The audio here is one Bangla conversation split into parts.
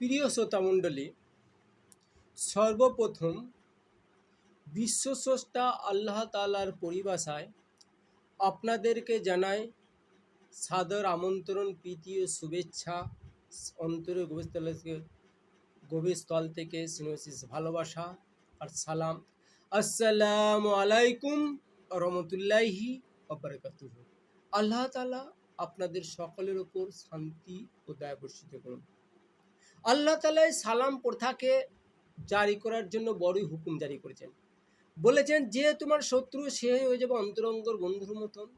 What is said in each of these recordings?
প্রিয় শ্রোতামণ্ডলী, সর্বপ্রথম বিশ্বস্রষ্টা আল্লাহ তালার পরিভাষায় আপনাদেরকে জানাই সাদর আমন্ত্রণ, প্রীতি ও শুভেচ্ছা। অন্তরে গভীরস্থল থেকে গভীর স্থল থেকে সিনোসিস ভালোবাসা আর সালাম। আসসালামু আলাইকুম রহমতুল্লাহি অবরাকাতুহ আল্লাহ তালা আপনাদের সকলের ওপর শান্তি ও দয়া বর্ষিত করুন। আল্লাহ তালা এই সালাম প্রথাকে জারি করার জন্য বড়ই হুকুম জারি করেছেন। বলেছেন যে তোমার শত্রু সে হয়ে যাবে অন্তরঙ্গর বন্ধুর মতন।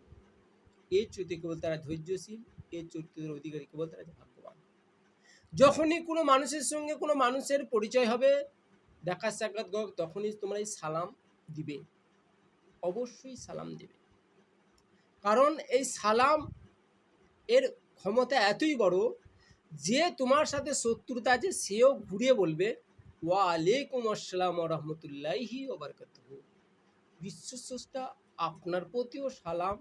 এর চরিত্র কেবল তারা ধৈর্যশীল এর চরিত্রের অধিকারী কেবল তারা ভাগ্যবান। যখনই কোনো মানুষের সঙ্গে কোনো মানুষের পরিচয় হবে, দেখা সাক্ষাৎ হোক, তখনই তোমরা এই সালাম দিবে। অবশ্যই সালাম দিবে। কারণ এই সালাম এর ক্ষমতা এতই বড় যে তোমার সাথে শত্রুতা আছে, সেও ঘুরিয়ে বলবে ওয়া আলাইকুম আসসালাম রহমতুল্লাহি ওবরকাত বিশ্বস্রষ্টা আপনার প্রতিও সালাম,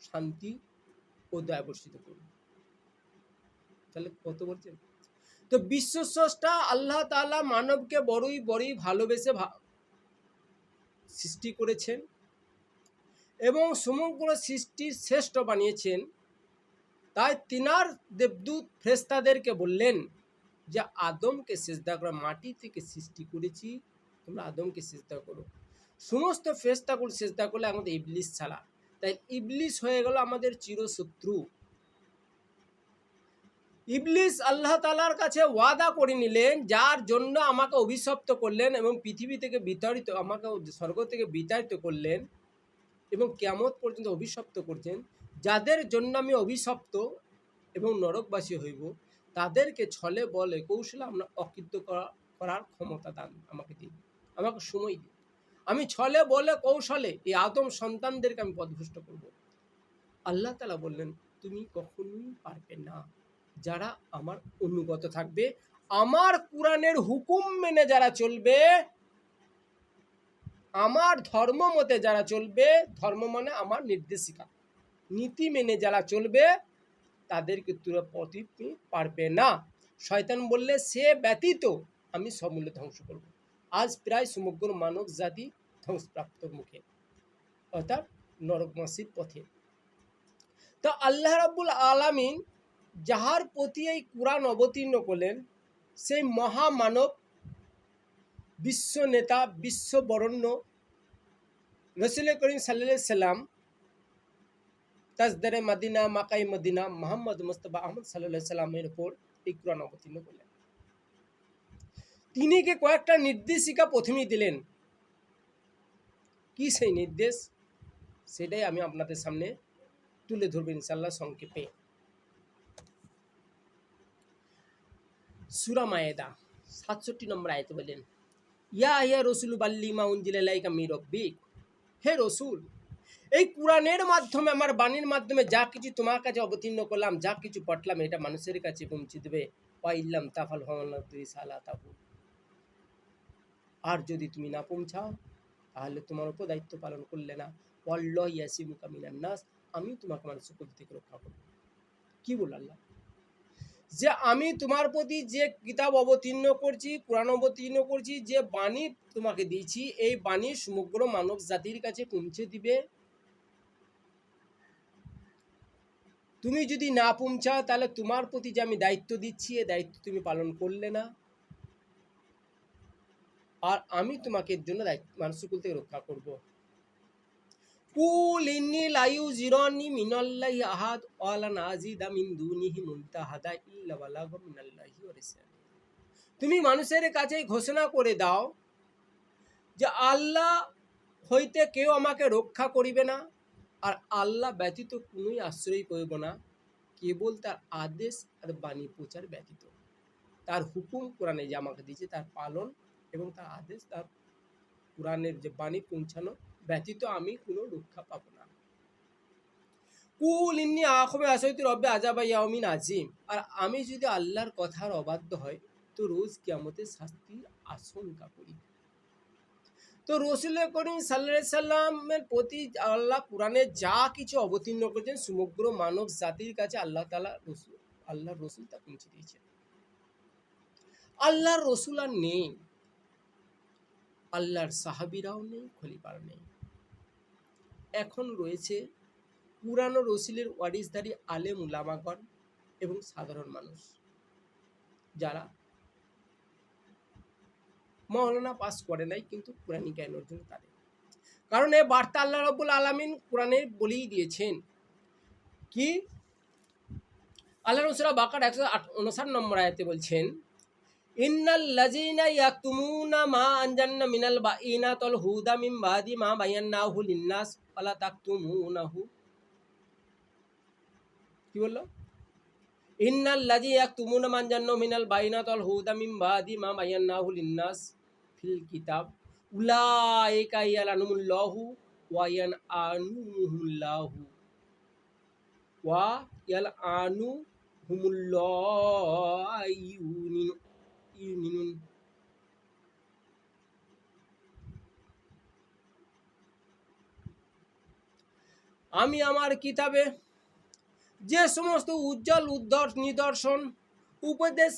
শান্তি ও দয়া বর্ষিত করুন। তাহলে কত বলছেন তো বিশ্বস্রষ্টা আল্লাহ তাআলা মানবকে বড়ই বড়ই ভালোবেসে সৃষ্টি করেছেন এবং সমগ্র সৃষ্টির শ্রেষ্ঠ বানিয়েছেন। তাই তিনার দেবদূত ফ্রেস্তাদেরকে বললেন যে, আদমকে সেজদা করা মাটি থেকে সৃষ্টি করেছি, তোমরা আদমকে সেজদা করো। সমস্ত ফেস্তাগুলো সেজদা করলে আমাদের ইবলিস ছাড়া। তাই ইবলিস হয়ে গেল আমাদের চিরশত্রু। ইবলিস আল্লাহ তালার কাছে ওয়াদা করে নিলেন, যার জন্য আমাকে অভিশপ্ত করলেন এবং পৃথিবী থেকে বিতাড়িত, আমাকে স্বর্গ থেকে বিতাড়িত করলেন এবং কেমত পর্যন্ত অভিশপ্ত করছেন। যাদের জন্য আমি অভিশপ্ত এবং নরকবাসী হইব, তাদেরকে ছলে বলে কৌশলে আমরা অকৃত করা করার ক্ষমতা দান আমাকে দিন, আমাকে সময় দিন। আমি ছলে বলে কৌশলে এই আদম সন্তানদেরকে আমি পদভুষ্ট করব। আল্লাহ তালা বললেন, তুমি কখনোই পারবে না। যারা আমার অনুগত থাকবে, আমার কোরআনের হুকুম মেনে যারা চলবে, আমার ধর্ম মতে যারা চলবে, ধর্ম মানে আমার নির্দেশিকা। নীতি মেনে যারা চলবে, তাদেরকে তুলে পথে পারবে না। শয়তান বললে, সে ব্যতীত আমি সমূল্য ধ্বংস করব। আজ প্রায় সমগ্র মানব জাতি ধ্বংসপ্রাপ্তর মুখে, অর্থাৎ নরকমাসির পথে। তো আল্লাহ রাব্বুল আলামিন যাহার প্রতি এই কোরআন অবতীর্ণ করলেন, সেই মহামানব বিশ্ব নেতা, বিশ্ব বরণ্য রসুল করিম সাল্লা সাল্লাম তাজদারে মাদিনা, মাকাই মদিনা, মোহাম্মদ মুস্তফা আহমদ সাল্লাহ সাল্লামের উপর এই কোরআন অবতীর্ণ করলেন। তিনিকে কয়েকটা নির্দেশিকা প্রথমেই দিলেন। কি সেই নির্দেশ? সেটাই আমি আপনাদের সামনে তুলে ধরবো ইনশাল্লাহ সংক্ষেপে। সুরা মায়েদা, সাতষট্টি নম্বর আয়তে বলেন, ইয়া ইয়া রসুল বাল্লিমা উনজিলাইকা মি রব্বিক। হে রসুল এই কোরআনের মাধ্যমে, আমার বাণীর মাধ্যমে যা কিছু তোমার কাছে অবতীর্ণ করলাম, যা কিছু পটলাম এটা মানুষের কাছে পৌঁছে দেবে। পাইল্লাম তাফাল হমান্নাতুই সালা তাবু। আর যদি তুমি না পৌঁছাও, তাহলে তোমার উপর দায়িত্ব পালন করলে না। অল্লাহ ইয়াসি মিনান নাস, আমি তোমাকে মানুষের প্রতি থেকে রক্ষা করব। কি বল আল্লাহ? যে আমি তোমার প্রতি যে কিতাব অবতীর্ণ করছি, কোরআন অবতীর্ণ করছি, যে বাণী তোমাকে দিয়েছি, এই বাণী সমগ্র মানব জাতির কাছে পৌঁছে দিবে। তুমি যদি না পৌঁছাও, তাহলে তোমার প্রতি যে আমি দায়িত্ব দিচ্ছি, এ দায়িত্ব তুমি পালন করলে না। আর আমি তোমাকে এর জন্য দায়িত্ব মানুষের কুল থেকে রক্ষা করব। কুল ইন্নি লাইউ জিরনি মিনাল্লাহি আহাদ, ওয়ালা নাজিদা মিন দুনিহি মুনতাহাদা ইল্লা বালাগা মিনাল্লাহি তুমি মানুষের কাছে ঘোষণা করে দাও যে আল্লাহ হইতে কেউ আমাকে রক্ষা করিবে না। আর আল্লাহ ব্যতীত কোনোই আশ্রয় করব না। কেবল তার আদেশ আর বাণী প্রচার ব্যতীত। তার হুকুম কোরআনে যে আমাকে দিয়েছে, তার পালন এবং তার আদেশ, তার কোরআনের যে বাণী পৌঁছানো ব্যতীত আমি কোনো রক্ষা পাবো না। কুল ইন্নি আখবে আসইতু রব্বে আজাবা ইয়াউমিন আজিম আর আমি যদি আল্লাহর কথার অবাধ্য হয়, তো রোজ কিয়ামতের শাস্তির আশঙ্কা করি। তো রসুল করিম সাল্লা সাল্লামের প্রতি আল্লাহ কোরআনে যা কিছু অবতীর্ণ করেছেন, সমগ্র মানব জাতির কাছে আল্লাহ তালা রসুল আল্লাহ রসুল তা পৌঁছে দিয়েছেন। আল্লাহর রসুল আর নেই। আল্লাহর সাহাবিরাও নেই খলিফার নেই। এখন রয়েছে পুরানো রসিলের ওয়ারিসধারী আলেম উলামাগণ এবং সাধারণ মানুষ, যারা মৌলানা পাস করে নাই কিন্তু কোরআনি জ্ঞান অর্জন করে কারণ এ বার্তা আল্লাহ রব্বুল আলমিন কোরআনে বলেই দিয়েছেন কি? আল্লাহ রসুলা বাকার একশো আট, উনষাট নম্বর আয়াতে বলছেন ইন্নাল লাজিনা ইয়াকতুমুনা মা আনজান্না মিনাল বাইনাতাল হুদা মিন বাদি মা বায়ান্নাহু লিন্নাস ফালা তাকতুমুনাহু। কি বলল? ইন্নাল লাজি ইয়াকতুমুনা মা আনজান্না মিনাল বাইনাতাল হুদা মিন বাদি মা বায়ান্নাহু লিন্নাস ফিল কিতাব। উলাইকা ইয়ালানুমুল্লাহু ওয়া ইয়ানআনুহুল্লাহু ওয়া ইয়ালআনুহুমুল্লাহু ইউমিনু ইউমিনুন আমি আমার কিতাবে যে সমস্ত উজ্জ্বল উদ্দর নিদর্শন উপদেশ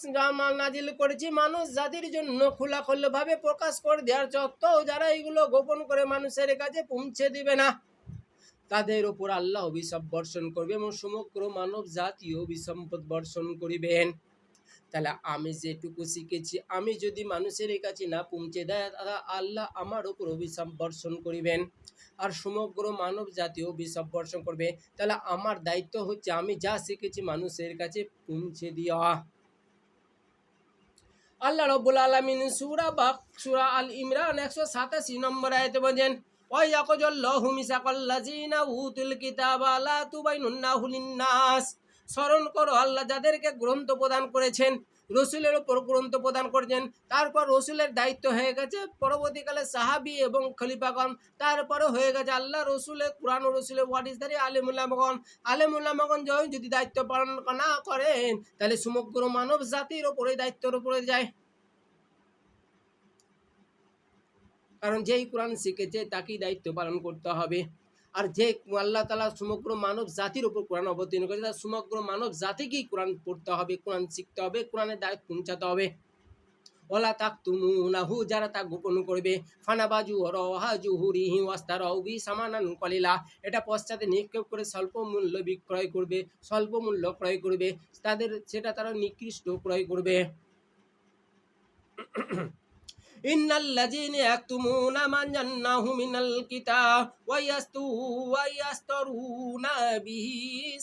নাজিল করেছি, মানুষ জাতির জন্য খোলাখুল্লোভাবে প্রকাশ করে দেওয়ার সত্ত্বেও যারা এগুলো গোপন করে মানুষের কাছে পৌঁছে দিবে না। তাদের ওপর আল্লাহ অভিশাপ বর্ষণ করবে এবং সমগ্র মানব জাতীয় অভিসম্পদ বর্ষণ করিবেন। তাহলে আমি যেটুকু শিখেছি, আমি যদি মানুষের কাছে না পৌঁছে দেয়, তাহলে আল্লাহ আমার ওপর অভিশাপ বর্ষণ করিবেন। আর সমগ্র মানব জাতীয় অভিশাপ বর্ষণ করবে। তাহলে আমার দায়িত্ব হচ্ছে আমি যা শিখেছি মানুষের কাছে পৌঁছে দেওয়া। আল্লাহ রব্বুল আলমিন সুরা বা সুরা আল ইমরান একশো সাতাশি নম্বর আয়তে বলছেন ইয়াকজাল্লাহু মিসাকাল্লাযিনা উতুল কিতাবা লা তুবাইনুন্নাহু লিন-নাস। স্মরণ করো আল্লাহ যাদেরকে গ্রন্থ প্রদান করেছেন, রসুলের ওপর গ্রন্থ প্রদান করেছেন, তারপর রসুলের দায়িত্ব হয়ে গেছে পরবর্তীকালে সাহাবি এবং খলিফাগণ তারপরে হয়ে গেছে আল্লাহ রসুলের কোরআন রসুলের ওয়ারিসদারি আলেমুল্লামগণ আলেমুল্লামগণ যদি দায়িত্ব পালন না করেন, তাহলে সমগ্র মানব জাতির ওপরে দায়িত্বের উপরে যায়। কারণ যেই কোরআন শিখেছে, তাকেই দায়িত্ব পালন করতে হবে। আর যে আল্লাহ তালা সমগ্র মানব জাতির উপর কোরআন অবতীর্ণ করেছে, তার সমগ্র মানব জাতিকেই কোরআন পড়তে হবে, কোরআন শিখতে হবে, কোরআনের দায়িত্ব পৌঁছাতে হবে। ওলা তাক তুমুনাহু যারা তা গোপন করবে ফানা বাজু ফানাবাজু রহাজু হুরিহি ওয়াস্তা রবি সামানান কলিলা, এটা পশ্চাতে নিক্ষেপ করে স্বল্প মূল্য বিক্রয় করবে স্বল্প মূল্য ক্রয় করবে, তাদের, সেটা তারা নিকৃষ্ট ক্রয় করবে। إن الذين يكتمون ما جناه من الكتاب ويستو ويسترون به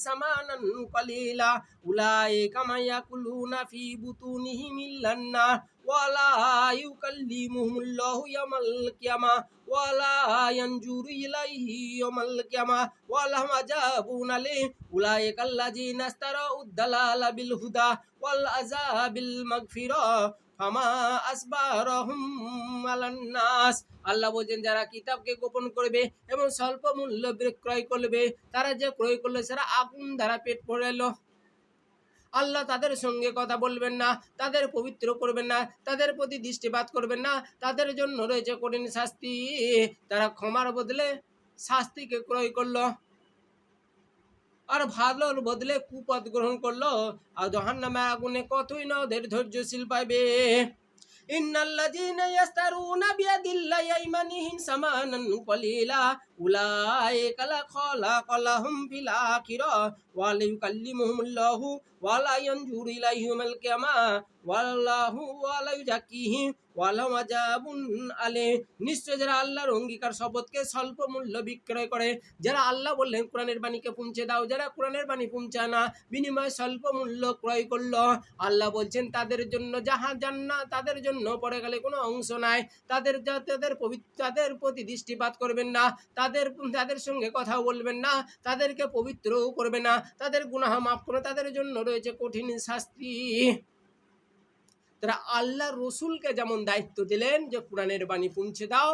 ثمنا قليلا أولئك ما يأكلون في بطونهم إلا النار ولا يكلمهم الله يوم القيامة ولا ينظر إليه يوم القيامة ولهم عذاب أليم أولئك الذين اشتروا الضلال بالهدى والعذاب بالمغفرة ফামা আসবারহুম আলান নাস। আল্লাহ বলছেন, যারা কিতাবকে গোপন করবে এবং স্বল্প মূল্য বিক্রয় করবে, তারা যে ক্রয় করল সেটা আগুন দ্বারা পেট ভরে এলো। আল্লাহ তাদের সঙ্গে কথা বলবেন না, তাদের পবিত্র করবেন না, তাদের প্রতি দৃষ্টিপাত করবেন না, তাদের জন্য রয়েছে কঠিন শাস্তি। তারা ক্ষমার বদলে শাস্তিকে ক্রয় করল। আর ভালোর বদলে কুপথ গ্রহণ করল। আর জাহান্নামের আগুনে কতই না ওদের ধৈর্যশীল পাবে ইন্নাল্লাযীনা ইয়াস্তারুনা বিয়াদিল্লাহি আইমানিহিম সামানান কলিলা। উলাইকা লা খালাকালাহুম ফিল আখিরা ওয়া লা ইউকাল্লিমুহুমুল্লাহু ওয়া লা ইয়ানজুরু ইলাইহিমুল কিয়ামা ওয়াল্লাহু ওয়া লা ইউজাক্কিহিম ওয়া লাহুম আযাবুন আলীম। নিশ্চয় যারা আল্লাহর অঙ্গীকার শপথকে স্বল্প মূল্য বিক্রয় করে, যারা আল্লাহ বললেন, কোরআনের বাণীকে পৌঁছে দাও। যারা কোরআনের বাণী পৌঁছায় না, বিনিময়ে স্বল্প মূল্য ক্রয় করল। আল্লাহ বলছেন, তাদের জন্য যাহা জান্না তাদের জন্য পড়ে গেলে কোনো অংশ নাই। তাদের তাদের পবিত্র তাদের প্রতি দৃষ্টিপাত করবেন না। তাদের তাদের তাদের সঙ্গে কথা বলবেন না, তাদেরকে পবিত্রও করবে না, তাদের গুনাহ মাফ করে, তাদের জন্য রয়েছে কঠিন শাস্তি। তারা আল্লাহ রসুলকে যেমন দায়িত্ব দিলেন যে কোরআনের বাণী পৌঁছে দাও,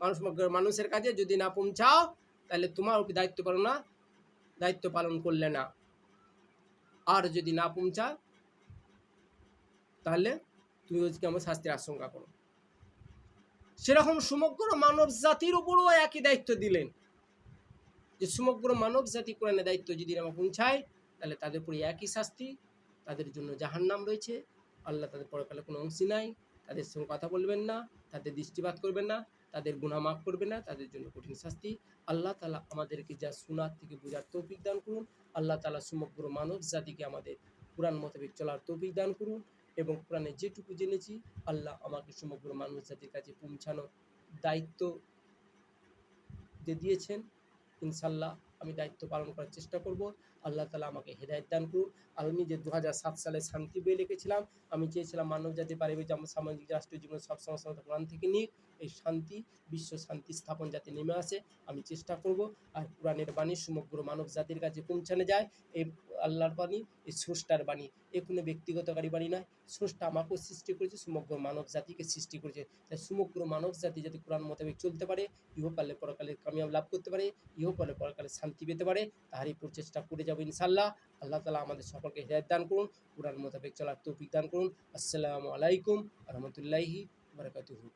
মানুষ, মানুষের কাছে যদি না পৌঁছাও, তাহলে তোমার দায়িত্ব পালন না, দায়িত্ব পালন করলে না। আর যদি না পৌঁছা তাহলে তুমি হচ্ছে আমার শাস্তির আশঙ্কা করো। সেরকম সমগ্র মানব জাতির উপরও একই দায়িত্ব দিলেন। যে সমগ্র মানব জাতি কোরআনের দায়িত্ব যদি না পৌঁছায়, তাহলে তাদের উপরে একই শাস্তি, তাদের জন্য জাহান নাম রয়েছে। আল্লাহ তাদের পরকালে কোনো অংশী নাই, তাদের সঙ্গে কথা বলবেন না, তাদের দৃষ্টিপাত করবেন না, তাদের গুণা মাফ করবেন না, তাদের জন্য কঠিন শাস্তি। আল্লাহ তালা আমাদেরকে যা শোনার থেকে বোঝার তৌফিক দান করুন। আল্লাহ তালা সমগ্র মানব জাতিকে আমাদের কোরআন মোতাবেক চলার তৌফিক দান করুন। এবং কোরআনে যেটুকু জেনেছি, আল্লাহ আমাকে সমগ্র মানব জাতির কাছে পৌঁছানো দায়িত্ব যে দিয়েছেন। ইনশাল্লাহ আমি দায়িত্ব পালন করার চেষ্টা করব। আল্লাহ তালা আমাকে হেদায়ত দান করুন আমি যে দু হাজার সাত সালে শান্তি বই লিখেছিলাম, আমি চেয়েছিলাম মানব জাতি পারিবারিক যেমন সামাজিক, রাষ্ট্রীয় জীবন সব সমস্যা কোরআন থেকে নিয়ে এই শান্তি, বিশ্ব শান্তি স্থাপন যাতে নেমে আসে, আমি চেষ্টা করব। আর কোরআনের বাণী সমগ্র মানব জাতির কাছে পৌঁছানো যায়। এই আল্লাহর বাণী, এই স্রষ্টার বাণী। এ কোনো ব্যক্তিগতকারী বাণী নয়। স্রষ্টা আমাকেও সৃষ্টি করেছে, সমগ্র মানব জাতিকে সৃষ্টি করেছে। তাই সমগ্র মানব জাতি যাতে কোরআন মোতাবেক চলতে পারে ইহকালে পরকালে কামিয়াব লাভ করতে পারে ইহকালে পরকালে শান্তি পেতে পারে, তাহারই প্রচেষ্টা করে যাব ইনশাল্লাহ আল্লাহ তালা আমাদের সকলকে হেদায়ত দান করুন, কোরআন মোতাবেক চলার তৌফিক দান করুন। আসসালামু আলাইকুম রহমতুল্লাহি বরকাতুহু